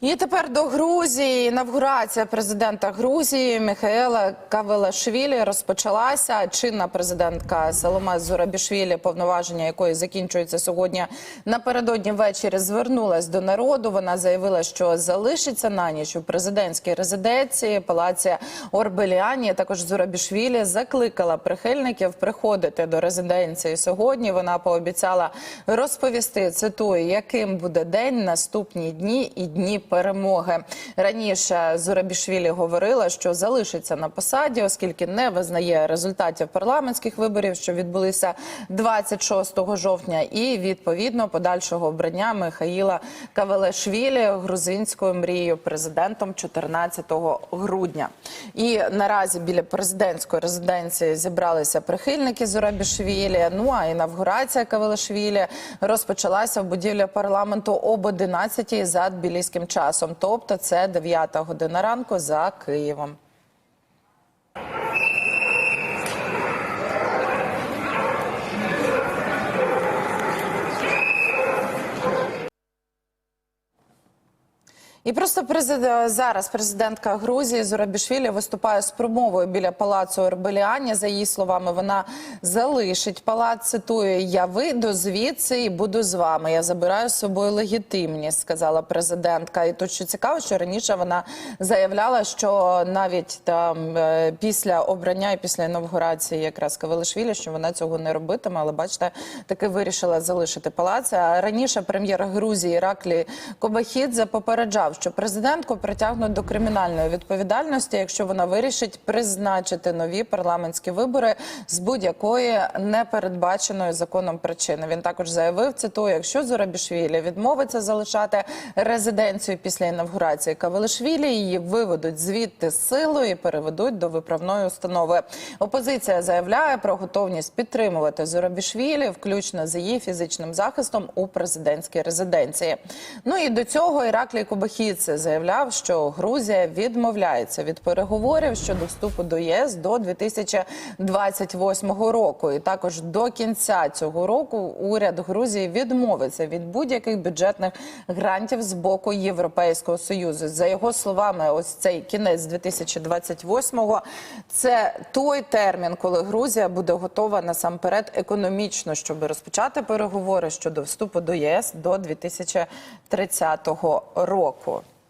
І тепер до Грузії інавгурація президента Грузії Михаела Кавелашвілі розпочалася. Чинна президентка Саломе Зурабішвілі, повноваження якої закінчується сьогодні напередодні ввечері, звернулась до народу. Вона заявила, що залишиться на ніч у президентській резиденції палаці Орбеліані. Також Зурабішвілі закликала прихильників приходити до резиденції сьогодні. Вона пообіцяла розповісти цитую, яким буде день наступні дні і дні перемоги. Раніше Зурабішвілі говорила, що залишиться на посаді, оскільки не визнає результатів парламентських виборів, що відбулися 26 жовтня, і відповідно подальшого обрання Михаїла Кавелешвілі грузинською мрією президентом 14 грудня. І наразі біля президентської резиденції зібралися прихильники Зурабішвілі. Ну а інавгурація Кавелешвілі розпочалася в будівлі парламенту об 11 за тбіліським часом, тобто це 9 година ранку за Києвом. І просто президент, зараз президентка Грузії Зурабішвілі виступає з промовою біля палацу Орбеліані. За її словами, вона залишить палац. Цитую, я вийду звідси і буду з вами. Я забираю з собою легітимність, сказала президентка. І тут що цікаво, що раніше вона заявляла, що навіть там е, після обрання і після інавгурації якраз Кавелишвілі, що вона цього не робитиме, але бачите, таки вирішила залишити палац. А раніше прем'єр Грузії Іраклі Кобахідзе попереджав, що президентку притягнуть до кримінальної відповідальності, якщо вона вирішить призначити нові парламентські вибори з будь-якої непередбаченої законом причини. Він також заявив, цитую, якщо Зурабішвілі відмовиться залишати резиденцію після інавгурації Кавелишвілі, її виведуть звідти силою і переведуть до виправної установи. Опозиція заявляє про готовність підтримувати Зурабішвілі, включно з її фізичним захистом у президентській резиденції. Ну і до цього Іраклій Кубахідзе заявляв, що Грузія відмовляється від переговорів щодо вступу до ЄС до 2028 року. І також до кінця цього року уряд Грузії відмовиться від будь-яких бюджетних грантів з боку Європейського союзу. За його словами, ось цей кінець 2028-го – це той термін, коли Грузія буде готова насамперед економічно, щоб розпочати переговори щодо вступу до ЄС до 2030 року.